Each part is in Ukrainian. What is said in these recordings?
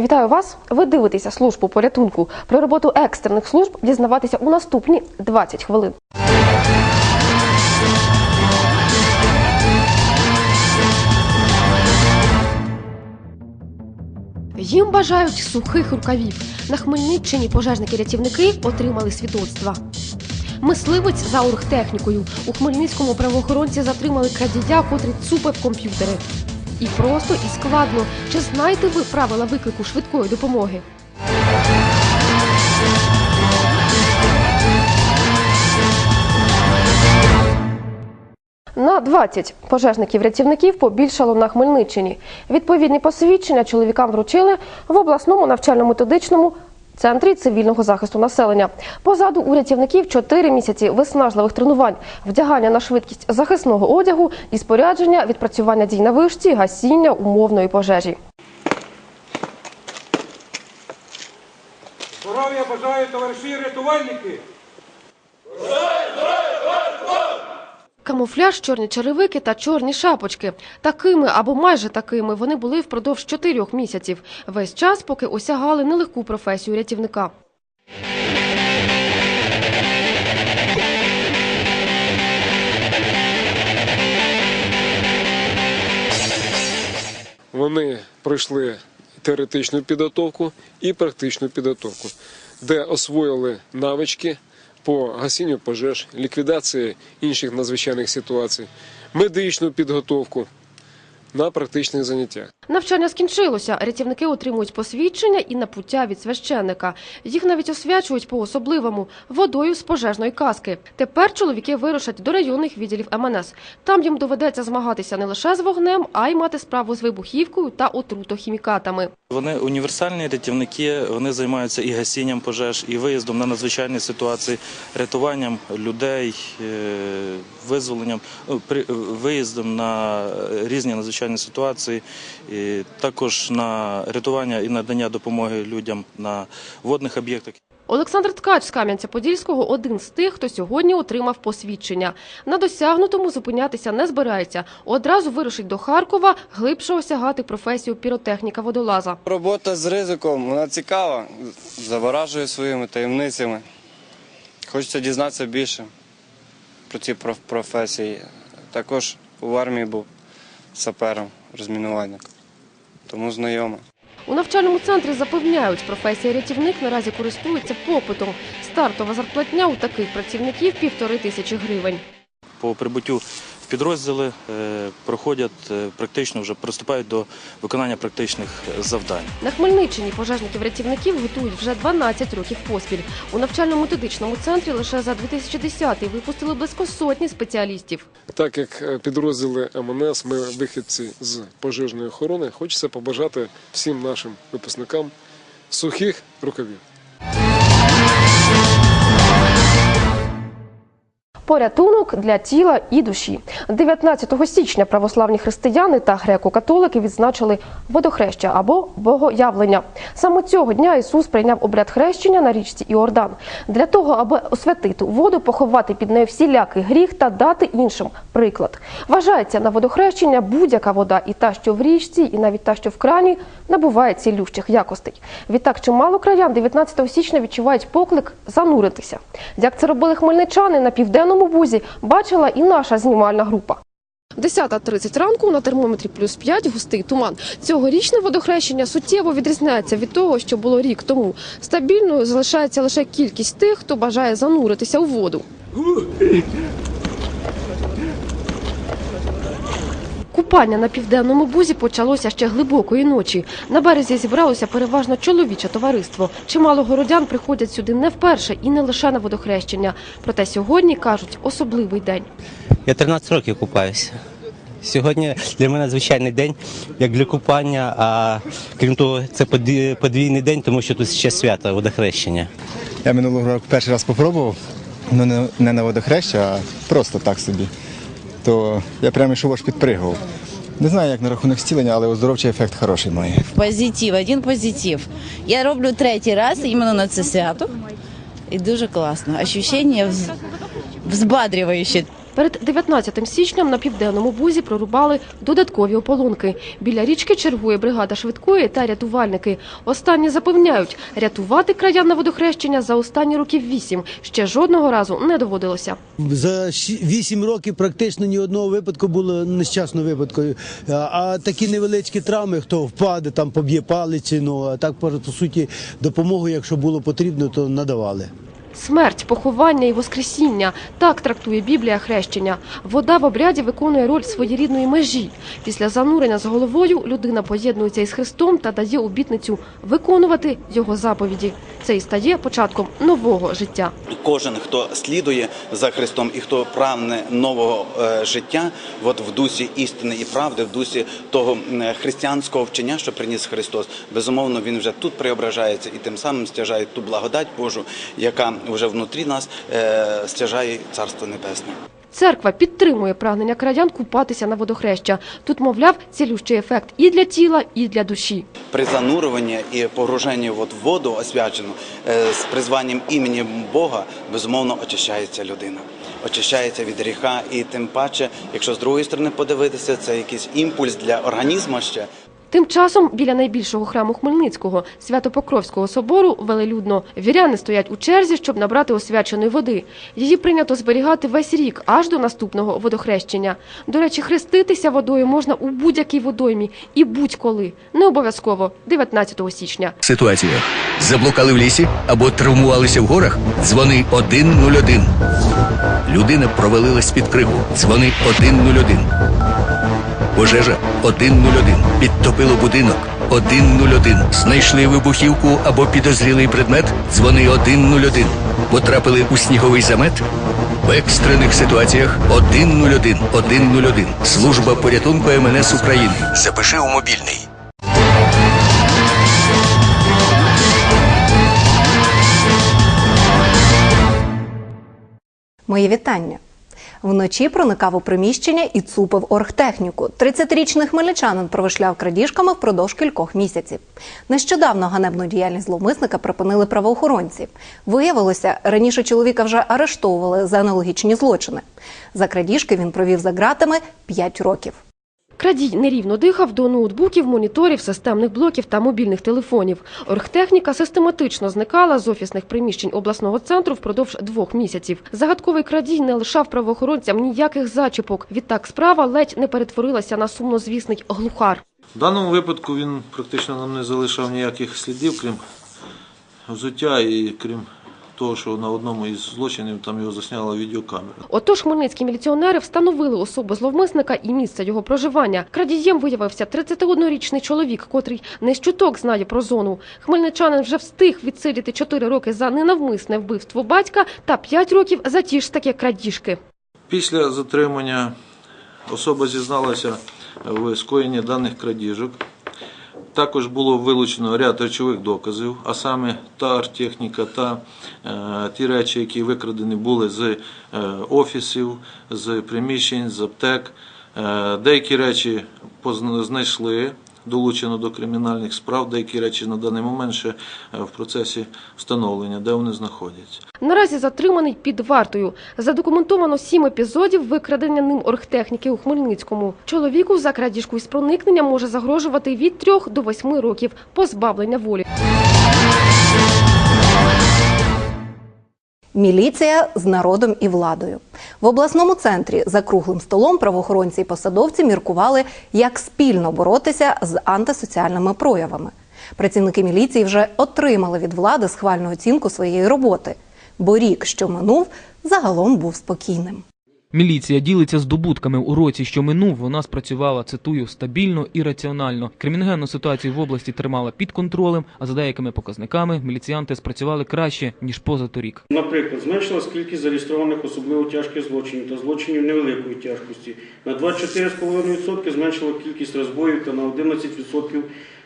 Вітаю вас! Ви дивитеся службу порятунку. Про роботу екстрених служб дізнаватися у наступні 20 хвилин. Їм бажають сухих рукавів. На Хмельниччині пожежники-рятівники отримали свідоцтва. Мисливець за оргтехнікою. У Хмельницькому правоохоронці затримали крадія, котрий цупив комп'ютери. І просто, і складно. Чи знаєте ви правила виклику швидкої допомоги? На 20 пожежників-рятівників побільшало на Хмельниччині. Відповідні посвідчення чоловікам вручили в обласному навчально-методичному центрі цивільного захисту населення. Позаду у рятівників 4 місяці виснажливих тренувань, вдягання на швидкість захисного одягу і спорядження, відпрацювання дій на вишці, гасіння умовної пожежі. Здоров'я бажаю, товариші рятувальники! Камуфляж, чорні черевики та чорні шапочки. Такими або майже такими вони були впродовж чотирьох місяців. Весь час, поки осягали нелегку професію рятівника. Вони пройшли теоретичну підготовку і практичну підготовку, де освоїли навички по гасінню пожеж, ліквідації інших надзвичайних ситуацій, медичну підготовку на практичних заняттях. Навчання скінчилося. Рятівники отримують посвідчення і напуття від священника. Їх навіть освячують по-особливому водою з пожежної каски. Тепер чоловіки вирушать до районних відділів МНС. Там їм доведеться змагатися не лише з вогнем, а й мати справу з вибухівкою та отрутохімікатами. Вони універсальні рятівники, вони займаються і гасінням пожеж, і виїздом на надзвичайні ситуації, рятуванням людей, е, визволенням, ну, при- виїздом на різні надзвичайні ситуації, і також на рятування і надання допомоги людям на водних об'єктах. Олександр Ткач з Кам'янця-Подільського – один з тих, хто сьогодні отримав посвідчення. На досягнутому зупинятися не збирається. Одразу вирушить до Харкова глибше осягати професію піротехніка-водолаза. Робота з ризиком, вона цікава, заворажує своїми таємницями. Хочеться дізнатися більше про ці проф- професії. Також у армії був сапером, розмінувальником. Тому знайома. У навчальному центрі запевняють, професія рятівник наразі користується попитом. Стартова зарплатня у таких працівників – півтори тисячі гривень. По прибуттю підрозділи е, проходять е, практично вже приступають до виконання практичних е, завдань. На Хмельниччині пожежників-рятівників готують вже 12 років поспіль. У навчально-методичному центрі лише за 2010-й випустили близько сотні спеціалістів. Так як підрозділи МНС, ми вихідці з пожежної охорони, хочеться побажати всім нашим випускникам сухих рукавів. Порятунок для тіла і душі. 19 січня православні християни та греко-католики відзначили водохреща або богоявлення. Саме цього дня Ісус прийняв обряд хрещення на річці Іордан для того, аби освятити воду, поховати під нею всілякий гріх та дати іншим приклад. Вважається на водохрещення будь-яка вода, і та, що в річці, і навіть та, що в крані, набуває цілющих якостей. Відтак, чимало краян 19 січня відчувають поклик зануритися. Як це робили хмельничани на південному бузі, бачила і наша знімальна група. 10.30 ранку на термометрі плюс 5 густий туман. Цьогорічне водохрещення суттєво відрізняється від того, що було рік тому. Стабільною залишається лише кількість тих, хто бажає зануритися у воду. Купання на південному бузі почалося ще глибокої ночі. На березі зібралося переважно чоловіче товариство. Чимало городян приходять сюди не вперше і не лише на водохрещення. Проте сьогодні кажуть особливий день. Я 13 років купаюся. Сьогодні для мене звичайний день, як для купання, а крім того, це подві- подвійний день, тому що тут ще свято водохрещення. Я минулого року перший раз спробував, ну не, не на водохреща, а просто так собі. То я прямо йшов аж підпригував. Не знаю, як на рахунок зцілення, але оздоровчий ефект хороший має. Позитив, один позитив. Я роблю третій раз іменно на це свято. І дуже класно. Ощущення вз- взбадрюючі. Перед 19 січням на південному бузі прорубали додаткові ополонки. Біля річки чергує бригада швидкої та рятувальники. Останні запевняють, рятувати краян на водохрещення за останні років вісім ще жодного разу не доводилося. За вісім років практично ні одного випадку було нещасного випадку. А, такі невеличкі травми, хто впаде, там поб'є палиці, ну а так по суті допомогу, якщо було потрібно, то надавали. Смерть, поховання і воскресіння – так трактує Біблія хрещення. Вода в обряді виконує роль своєрідної межі. Після занурення з головою людина поєднується із Христом та дає обітницю виконувати його заповіді. Це і стає початком нового життя. Кожен, хто слідує за Христом і хто прагне нового е, життя, от в дусі істини і правди, в дусі того м, християнського вчення, що приніс Христос, безумовно, він вже тут преображається і тим самим стяжає ту благодать Божу, яка вже внутрі нас е, стяжає Царство Небесне. Церква підтримує прагнення краян купатися на водохреща. Тут, мовляв, цілющий ефект і для тіла, і для душі. При занурюванні і погруженні в воду освячену е, з призванням імені Бога, безумовно, очищається людина. Очищається від гріха, і тим паче, якщо з другої сторони подивитися, це якийсь імпульс для організму ще. Тим часом біля найбільшого храму Хмельницького Свято-Покровського собору велелюдно. Віряни стоять у черзі, щоб набрати освяченої води. Її прийнято зберігати весь рік, аж до наступного водохрещення. До речі, хреститися водою можна у будь-якій водоймі і будь-коли. Не обов'язково 19 січня. Ситуація. Заблукали в лісі або травмувалися в горах? Дзвони 101. Людина провалилась під кригу. Дзвони 101. Пожежа 101. Підтопило будинок 101. Знайшли вибухівку або підозрілий предмет? Дзвони 101. Потрапили у сніговий замет? В екстрених ситуаціях 101. 101. Служба порятунку МНС України. Запиши у мобільний. Мої вітання. Вночі проникав у приміщення і цупив оргтехніку. 30-річний хмельничанин провишляв крадіжками впродовж кількох місяців. Нещодавно ганебну діяльність зловмисника припинили правоохоронці. Виявилося, раніше чоловіка вже арештовували за аналогічні злочини. За крадіжки він провів за ґратами 5 років. Крадій нерівно дихав до ноутбуків, моніторів, системних блоків та мобільних телефонів. Оргтехніка систематично зникала з офісних приміщень обласного центру впродовж двох місяців. Загадковий крадій не лишав правоохоронцям ніяких зачіпок. Відтак справа ледь не перетворилася на сумнозвісний глухар. В даному випадку він практично нам не залишав ніяких слідів, крім взуття і крім того, що на одному із злочинів там його засняла відеокамера. Отож, хмельницькі міліціонери встановили особу зловмисника і місце його проживання. Крадієм виявився 31-річний чоловік, котрий не з чуток знає про зону. Хмельничанин вже встиг відсидіти 4 роки за ненавмисне вбивство батька та 5 років за ті ж таки крадіжки. Після затримання особа зізналася в скоєнні даних крадіжок. Також було вилучено ряд речових доказів, а саме та арттехніка та ті речі, які викрадені були з е, офісів, з приміщень, з аптек. Е, деякі речі знайшли, долучено до кримінальних справ, деякі речі на даний момент ще е, в процесі встановлення, де вони знаходяться. Наразі затриманий під вартою. Задокументовано сім епізодів викрадення ним оргтехніки у Хмельницькому. Чоловіку за крадіжку із проникнення може загрожувати від трьох до восьми років позбавлення волі. Міліція з народом і владою в обласному центрі за круглим столом правоохоронці і посадовці міркували, як спільно боротися з антисоціальними проявами. Працівники міліції вже отримали від влади схвальну оцінку своєї роботи, бо рік, що минув, загалом був спокійним. Міліція ділиться здобутками у році, що минув. Вона спрацювала, цитую, стабільно і раціонально. Криміногенну ситуацію в області тримала під контролем, а за деякими показниками міліціянти спрацювали краще ніж позаторік. Наприклад, зменшилась кількість зареєстрованих особливо тяжких злочинів та злочинів невеликої тяжкості. На 24,5% зменшила кількість розбоїв та на 11%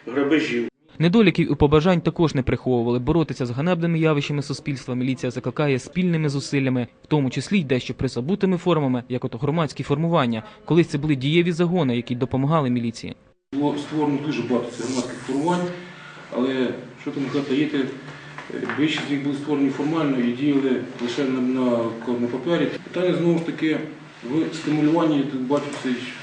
грабежів. Недоліків і побажань також не приховували. Боротися з ганебними явищами суспільства міліція закликає спільними зусиллями, в тому числі й дещо присабутими формами, як ото громадські формування. Колись це були дієві загони, які допомагали міліції. Було створено дуже багато громадських формувань, але що там казати, більшість з них були створені формально і діяли лише на, на, на папері. Питання знову ж таки в стимулюванні, бачу,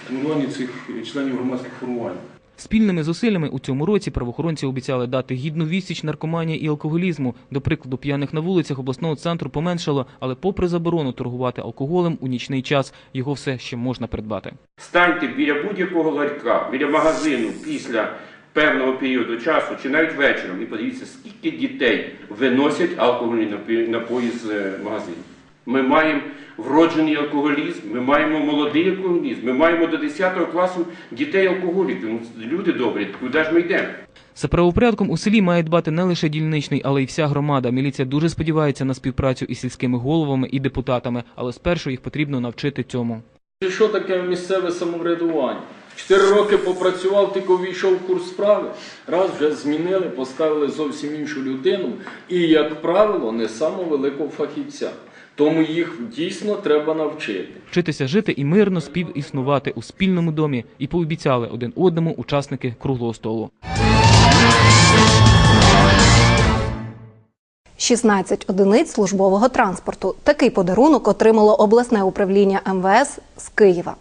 стимулюванні цих членів громадських формувань. Спільними зусиллями у цьому році правоохоронці обіцяли дати гідну відсіч наркоманії і алкоголізму. До прикладу, п'яних на вулицях обласного центру поменшало, але попри заборону торгувати алкоголем у нічний час, його все ще можна придбати. Станьте біля будь-якого ларька, біля магазину після певного періоду часу чи навіть вечором і подивіться, скільки дітей виносять алкогольні напої- з е, магазинів. Ми маємо вроджений алкоголізм, ми маємо молодий алкоголізм, ми маємо до 10 класу дітей алкоголіків. Ну, люди добрі, куди ж ми йдемо? За правопорядком у селі має дбати не лише дільничний, але й вся громада. Міліція дуже сподівається на співпрацю із сільськими головами і депутатами, але спершу їх потрібно навчити цьому. Що таке місцеве самоврядування? Чотири роки попрацював, тільки увійшов в курс справи. Раз вже змінили, поставили зовсім іншу людину і, як правило, не самого великого фахівця. Тому їх дійсно треба навчити. Вчитися жити і мирно співіснувати у спільному домі і пообіцяли один одному учасники круглого столу. 16 одиниць службового транспорту. Такий подарунок отримало обласне управління МВС з Києва.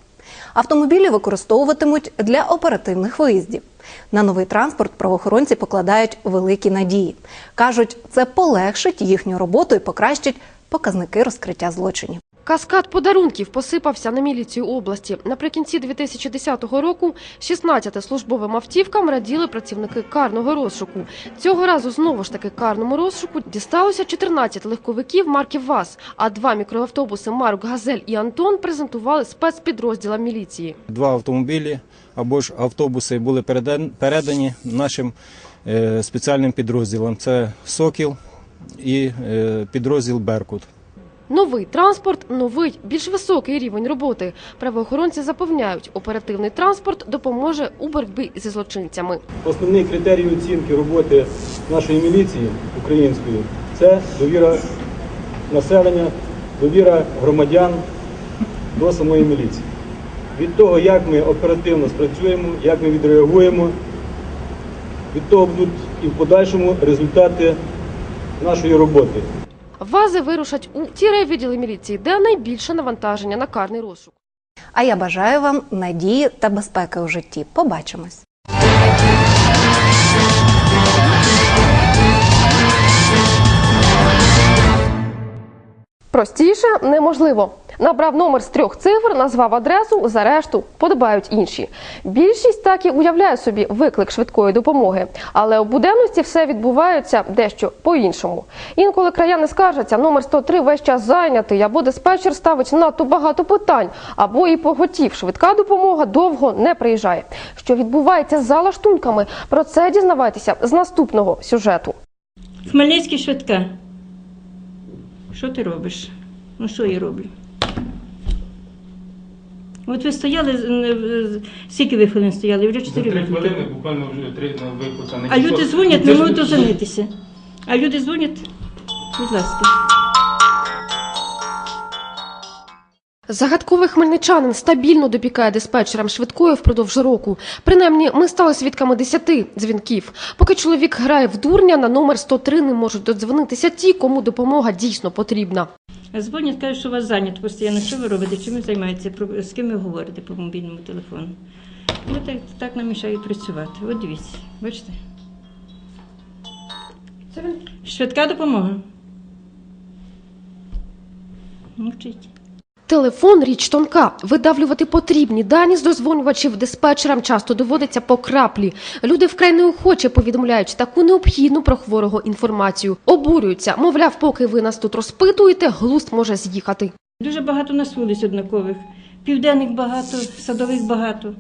Автомобілі використовуватимуть для оперативних виїздів. На новий транспорт правоохоронці покладають великі надії. кажуть, це полегшить їхню роботу і покращить показники розкриття злочинів. Каскад подарунків посипався на міліцію області. Наприкінці 2010 року 16 службовим автівкам раділи працівники карного розшуку. Цього разу знову ж таки карному розшуку дісталося 14 легковиків марки ВАЗ, а два мікроавтобуси марок Газель і Антон презентували спецпідрозділам міліції. Два автомобілі або ж автобуси були передані нашим е, спеціальним підрозділам. Це Сокіл і е, підрозділ Беркут. Новий транспорт, новий, більш високий рівень роботи. Правоохоронці запевняють, оперативний транспорт допоможе у боротьбі зі злочинцями. Основний критерій оцінки роботи нашої міліції української це довіра населення, довіра громадян до самої міліції. Від того, як ми оперативно спрацюємо, як ми відреагуємо, від того будуть і в подальшому результати нашої роботи. ВАЗи вирушать у ті райвідділи міліції, де найбільше навантаження на карний розшук. А я бажаю вам надії та безпеки у житті. Побачимось. Простіше неможливо. Набрав номер з трьох цифр, назвав адресу, за решту подобають інші. Більшість так і уявляє собі виклик швидкої допомоги, але у буденності все відбувається дещо по-іншому. Інколи краяни скаржаться, номер 103 весь час зайнятий, або диспетчер ставить надто багато питань, або і поготів. Швидка допомога довго не приїжджає. Що відбувається за лаштунками? Про це дізнавайтеся з наступного сюжету. Хмельницький швидка. Що ти робиш? Ну що я роблю? От ви стояли, скільки ви хвилин стояли? Вже За 4 три хвилини. хвилини буквально вже три на викликаних. А люди дзвонять, не можуть дозвонитися. А люди дзвонять, будь ласка. Загадковий хмельничанин стабільно допікає диспетчерам швидкої впродовж року. Принаймні, ми стали свідками 10 дзвінків. Поки чоловік грає в дурня, на номер 103 не можуть додзвонитися ті, кому допомога дійсно потрібна. Дзвонять, кажуть, що у вас зайнято постійно. Що ви робите? Чим ви займаєтеся? З ким ви говорите по мобільному телефону? Ну так, так нам мішають працювати. От дивіться, бачите? Швидка допомога. Мовчить. Телефон річ тонка. Видавлювати потрібні дані з дозвонювачів диспетчерам часто доводиться по краплі. Люди вкрай неохоче повідомляють таку необхідну про хворого інформацію. Обурюються, мовляв, поки ви нас тут розпитуєте, глузд може з'їхати. Дуже багато нас вулиць однакових. Південних багато, садових багато.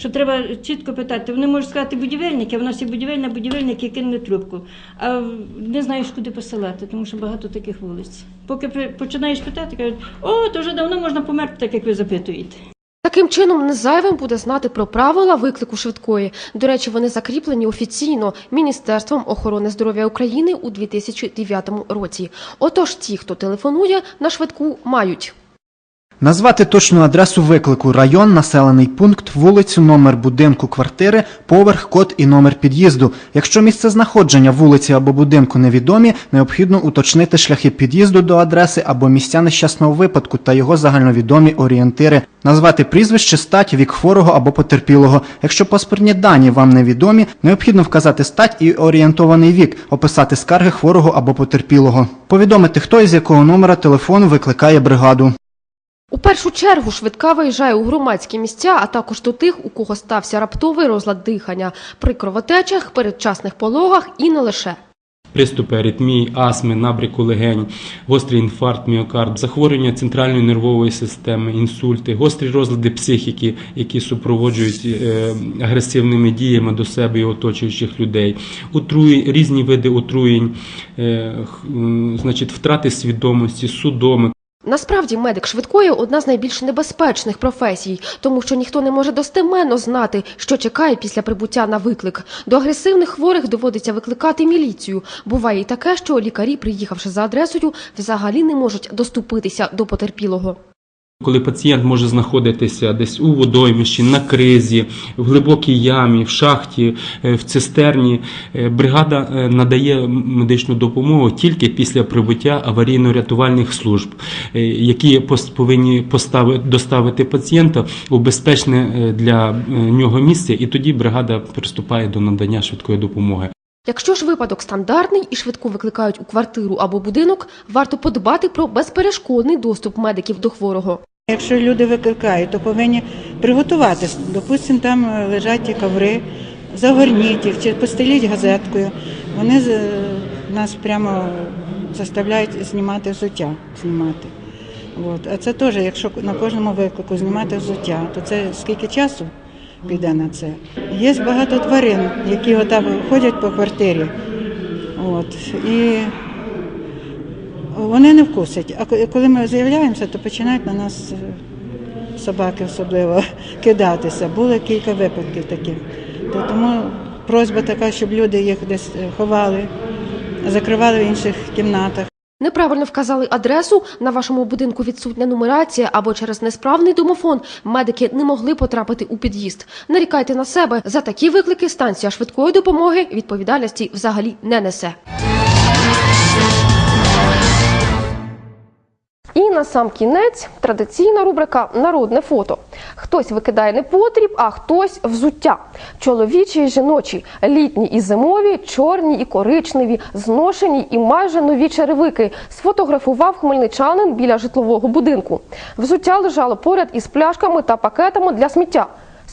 Що треба чітко питати. Вони можуть сказати будівельники, а в нас є будівельна, будівельники кинули трубку. А не знаєш, куди посилати, тому що багато таких вулиць. Поки починаєш питати, кажуть, о, то вже давно можна померти, так як ви запитуєте. Таким чином, не зайвим буде знати про правила виклику швидкої. До речі, вони закріплені офіційно Міністерством охорони здоров'я України у 2009 році. Отож, ті, хто телефонує на швидку, мають Назвати точну адресу виклику район, населений пункт, вулицю, номер будинку, квартири, поверх, код і номер під'їзду. Якщо місце знаходження вулиці або будинку невідомі, необхідно уточнити шляхи під'їзду до адреси або місця нещасного випадку та його загальновідомі орієнтири. Назвати прізвище, стать, вік хворого або потерпілого. Якщо паспортні дані вам невідомі, необхідно вказати стать і орієнтований вік, описати скарги хворого або потерпілого. Повідомити, хто із якого номера телефону викликає бригаду. У першу чергу швидка виїжджає у громадські місця, а також до тих, у кого стався раптовий розлад дихання при кровотечах, передчасних пологах і не лише. Приступи аритмії, астми, набряку легень, гострий інфаркт, міокард, захворювання центральної нервової системи, інсульти, гострі розлади психіки, які супроводжують е, агресивними діями до себе і оточуючих людей, різні види отруєнь, е, значить, втрати свідомості, судоми. Насправді медик швидкої одна з найбільш небезпечних професій, тому що ніхто не може достеменно знати, що чекає після прибуття на виклик. До агресивних хворих доводиться викликати міліцію. Буває і таке, що лікарі, приїхавши за адресою, взагалі не можуть доступитися до потерпілого. Коли пацієнт може знаходитися десь у водоймищі, на кризі, в глибокій ямі, в шахті, е, в цистерні, е, бригада е, надає медичну допомогу тільки після прибуття аварійно-рятувальних служб, які повинні постави- доставити пацієнта у безпечне для нього місце, і тоді бригада приступає до надання швидкої допомоги. Якщо ж випадок стандартний і швидко викликають у квартиру або будинок, варто подбати про безперешкодний доступ медиків до хворого. Якщо люди викликають, то повинні приготуватися. Допустимо, там е, лежать коври, загорніть їх чи постеліть газеткою. Вони нас прямо заставляють знімати взуття. Знімати. От. А це теж, якщо на кожному виклику знімати взуття, то це скільки часу піде на це. Є багато тварин, які отак ходять по квартирі. От. І вони не вкусять. А коли ми з'являємося, то починають на нас е, собаки особливо кидатися. Було кілька випадків таких. То тому просьба така, щоб люди їх десь е, ховали, закривали в інших кімнатах. Неправильно вказали адресу, на вашому будинку відсутня нумерація або через несправний домофон медики не могли потрапити у під'їзд. Нарікайте на себе. За такі виклики станція швидкої допомоги відповідальності взагалі не несе. На сам кінець традиційна рубрика Народне фото. Хтось викидає непотріб, а хтось взуття. Чоловічі і жіночі, літні і зимові, чорні і коричневі, зношені і майже нові черевики. Сфотографував хмельничанин біля житлового будинку. Взуття лежало поряд із пляшками та пакетами для сміття.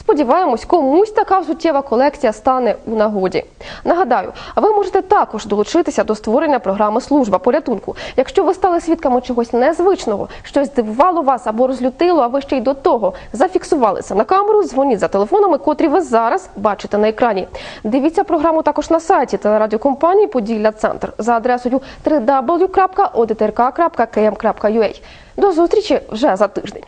Сподіваємось, комусь така взуттєва колекція стане у нагоді. Нагадаю, ви можете також долучитися до створення програми Служба порятунку. Якщо ви стали свідками чогось незвичного, щось здивувало вас або розлютило, а ви ще й до того зафіксувалися на камеру, дзвоніть за телефонами, котрі ви зараз бачите на екрані. Дивіться програму також на сайті телерадіокомпанії Поділля Центр за адресою www.odtrk.km.ua. До зустрічі вже за тиждень.